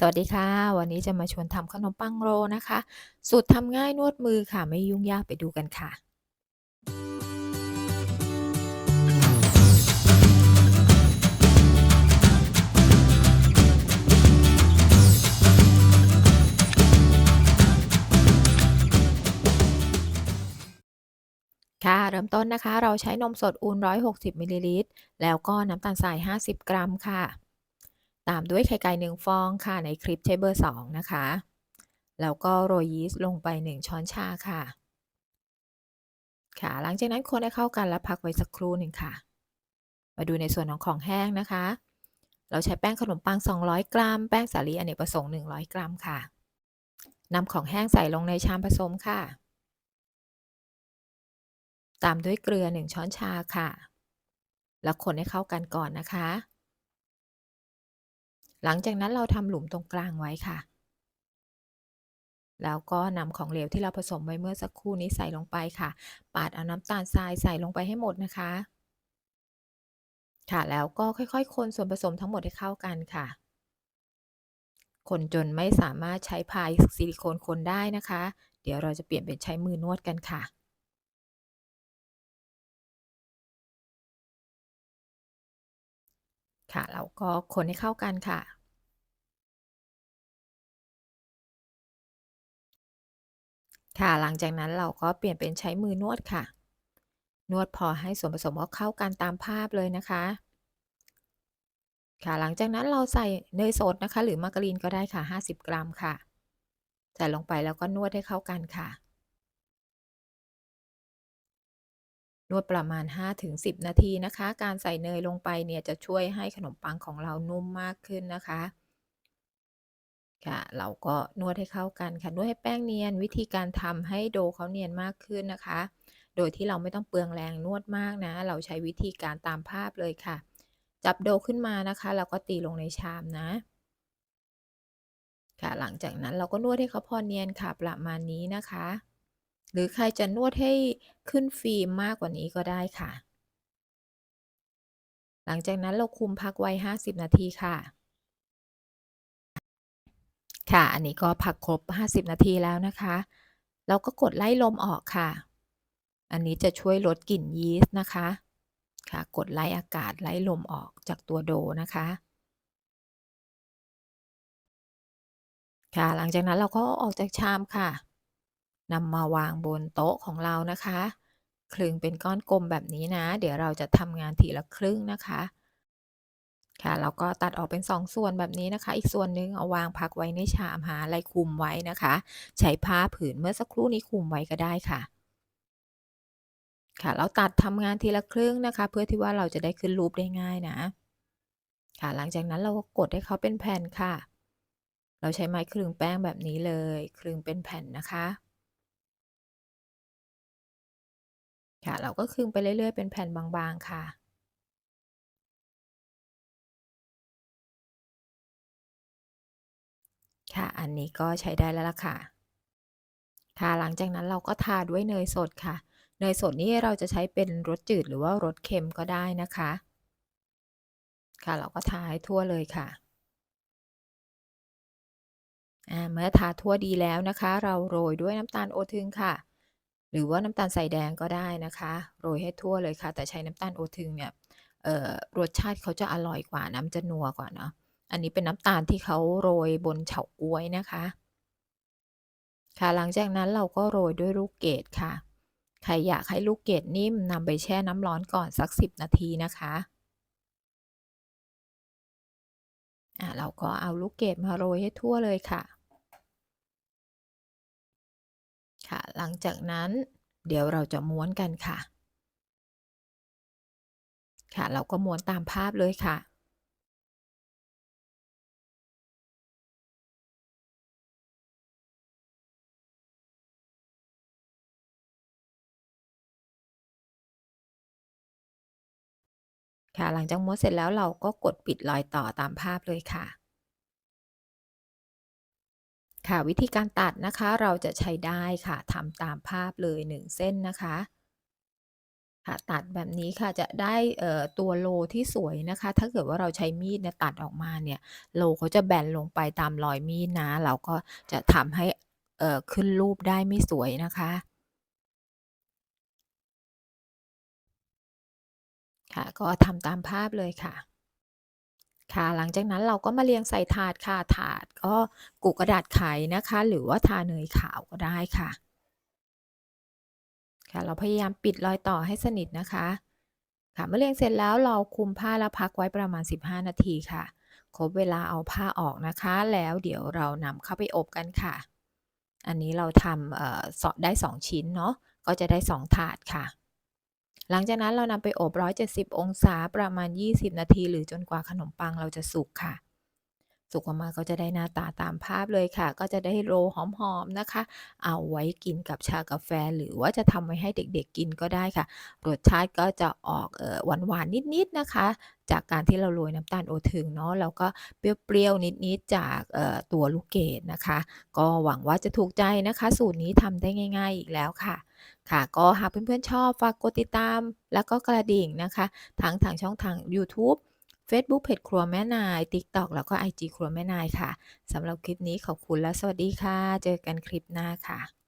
สวัสดีค่ะ วันนี้จะมาชวนทำขนมปังโรนะคะ สูตรทำง่ายนวดมือค่ะ ไม่ยุ่งยากไปดูกันค่ะ ค่ะเริ่มต้นนะคะ เราใช้นมสดอูน160มิลลิลิตรแล้วก็น้ำตาลทราย 50 กรัมค่ะ ตามด้วยไข่ไก่1ฟองค่ะในคลิปใช้เบอร์2นะคะ แล้วก็โรยยีสต์ลงไป 1 ช้อนชาค่ะ ค่ะ หลังจากนั้นคนให้เข้ากันแล้วพักไว้สักครู่หนึ่งค่ะ มาดูในส่วนของของแห้งนะคะ เราใช้แป้งขนมปัง 200 กรัม แป้งสาลีอเนกประสงค์ 100 กรัมค่ะนำของแห้งใส่ลงในชามผสมค่ะ ตามด้วยเกลือ 1 ช้อนชาค่ะ แล้วคนให้เข้ากันก่อนนะคะ หลังจากนั้นเราทำหลุมตรงกลางไว้ค่ะ แล้วก็นำของเหลวที่เราผสมไว้เมื่อสักครู่นี้ใส่ลงไปค่ะ ปาดเอาน้ำตาลทรายใส่ลงไปให้หมดนะคะ ค่ะ แล้วก็ค่อยๆ คนส่วนผสมทั้งหมดให้เข้ากันค่ะ คนจนไม่สามารถใช้พายซิลิโคนคนได้นะคะ เดี๋ยวเราจะเปลี่ยนเป็นใช้มือนวดกันค่ะค่ะแล้วก็คนให้เข้ากันค่ะ ค่ะ หลังจากนั้นเราก็เปลี่ยนเป็นใช้มือนวดค่ะ นวดพอให้ส่วนผสมก็เข้ากันตามภาพเลยนะคะ ค่ะ หลังจากนั้นเราใส่เนยสดนะคะ หรือมาการีนก็ได้ค่ะ 50 กรัมค่ะ ใส่ลงไปแล้วก็นวดให้เข้ากันค่ะ นวดประมาณ 5-10 นาทีนะคะ การใส่เนยลงไปเนี่ยจะช่วยให้ขนมปังของเรานุ่มมากขึ้นนะคะ ค่ะ เราก็นวดให้เข้ากันค่ะ นวดให้แป้งเนียน วิธีการทำให้โดเขาเนียนมากขึ้นนะคะ โดยที่เราไม่ต้องเปลืองแรงนวดมากนะ เราใช้วิธีการตามภาพเลยค่ะ จับโดขึ้นมานะคะ แล้วก็ตีลงในชามนะ ค่ะ หลังจากนั้นเราก็นวดให้เขาพอเนียนค่ะ ประมาณนี้นะคะ หรือใครจะนวดให้ขึ้นฟิล์มมากกว่านี้ก็ได้ค่ะ หลังจากนั้นเราคุมพักไว้ 50 นาทีค่ะ ค่ะ อันนี้ก็พักครบ 50 นาทีแล้วนะคะ เราก็กดไล่ลมออกค่ะ อันนี้จะช่วยลดกลิ่นยีสต์นะคะ ค่ะ กดไล่อากาศไล่ลมออกจากตัวโดนะคะ ค่ะ หลังจากนั้นเราก็ออกจากชามค่ะนำมาวางบนโต๊ะของเรานะคะ คลึงเป็นก้อนกลมแบบนี้นะ เดี๋ยวเราจะทำงานทีละครึ่งนะคะ ค่ะเราก็ตัดออกเป็น2ส่วนแบบนี้นะคะ อีกส่วนหนึ่งเอาวางพักไว้ในชามหาอะไรคลุมไว้นะคะ ใช้ผ้าผืนเมื่อสักครู่นี้คลุมไว้ก็ได้ค่ะ ค่ะเราตัดทำงานทีละครึ่งนะคะ เพื่อที่ว่าเราจะได้ขึ้นรูปได้ง่ายนะ ค่ะหลังจากนั้นเราก็กดให้เขาเป็นแผ่นค่ะ เราใช้ไม้คลึงแป้งแบบนี้เลยคลึงเป็นแผ่นนะคะค่ะเราก็คลึงไปเรื่อยๆ เป็นแผ่นบางๆค่ะ ค่ะ อันนี้ก็ใช้ได้แล้วล่ะค่ะ ค่ะ หลังจากนั้นเราก็ทาด้วยเนยสดค่ะ เนยสดนี่เราจะใช้เป็นรสจืดหรือว่ารสเค็มก็ได้นะคะ ค่ะ เราก็ทาให้ทั่วเลยค่ะอ่าเมื่อทาทั่วดีแล้วนะคะ เราโรยด้วยน้ำตาลโอทึงค่ะ หรือว่าน้ำตาลทรายแดงก็ได้นะคะ โรยให้ทั่วเลยค่ะ แต่ใช้น้ำตาลโอทึงเนี่ยเอ่อรสชาติเขาจะอร่อยกว่านะมันจะนัวกว่าเนาะ อันนี้เป็นน้ำตาลที่เขาโรยบนเฉาก๊วยนะคะ ค่ะหลังจากนั้นเราก็โรยด้วยลูกเกดค่ะ ใครอยากให้ลูกเกดนิ่มนำไปแช่น้ำร้อนก่อนสัก 10 นาทีนะคะอ่าเราก็เอาลูกเกดมาโรยให้ทั่วเลยค่ะ ค่ะ หลังจากนั้นเดี๋ยวเราจะม้วนกันค่ะ ค่ะ เราก็ม้วนตามภาพเลยค่ะ ค่ะ หลังจากม้วนเสร็จแล้วเราก็กดปิดรอยต่อตามภาพเลยค่ะ ค่ะวิธีการตัดนะคะเราจะใช้ได้ค่ะทำตามภาพเลย 1 เส้นนะคะค่ะตัดแบบนี้ค่ะจะได้ตัวโลที่สวยนะคะ ถ้าเกิดว่าเราใช้มีดเนี่ยตัดออกมาเนี่ยโลเขาจะแบนลงไปตามรอยมีดนะ เราก็จะทำให้ขึ้นรูปได้ไม่สวยนะคะ ค่ะ ก็ทำตามภาพเลยค่ะ ค่ะ หลังจากนั้นเราก็มาเรียงใส่ถาดค่ะ ถาดก็กุกระดาษไขนะคะ หรือว่าทาเนยขาวก็ได้ค่ะ ค่ะ เราพยายามปิดรอยต่อให้สนิทนะคะ ค่ะ เมื่อเรียงเสร็จแล้วเราคลุมผ้าแล้วพักไว้ประมาณ 15 นาทีค่ะ ครบเวลาเอาผ้าออกนะคะ แล้วเดี๋ยวเรานำเข้าไปอบกันค่ะ อันนี้เราทำเอ่อสได้ 2 ชิ้นเนาะ ก็จะได้ 2 ถาดค่ะ หลังจากนั้นเรานำไปอบ 170 องศาประมาณ 20 นาที หรือจนกว่าขนมปังเราจะสุกค่ะ สุกออกมาก็จะได้หน้าตาตามภาพเลยค่ะ ก็จะได้โรหอมๆนะคะ เอาไว้กินกับชากาแฟ หรือว่าจะทำไว้ให้เด็กๆกินก็ได้ค่ะ รสชาติก็จะออกเออหวานๆนิดๆนะคะ จากการที่เราโรยน้ำตาลโอทึงเนาะแล้วก็เปรี้ยวๆนิดๆจากตัวลูกเกดนะคะ ก็หวังว่าจะถูกใจนะคะ สูตรนี้ทำได้ง่าย ๆ อีกแล้วค่ะค่ะก็หากเพื่อนๆชอบฝากกดติดตาม แล้วก็กระดิ่งนะคะ ทั้งทางช่องทางยู ทูบเฟซบุ๊กเพจครัวแม่นาย TikTok แล้วก็ไอจีครัวแม่นายค่ะสำหรับคลิปนี้ขอบคุณและสวัสดีค่ะ เจอกันคลิปหน้าค่ะ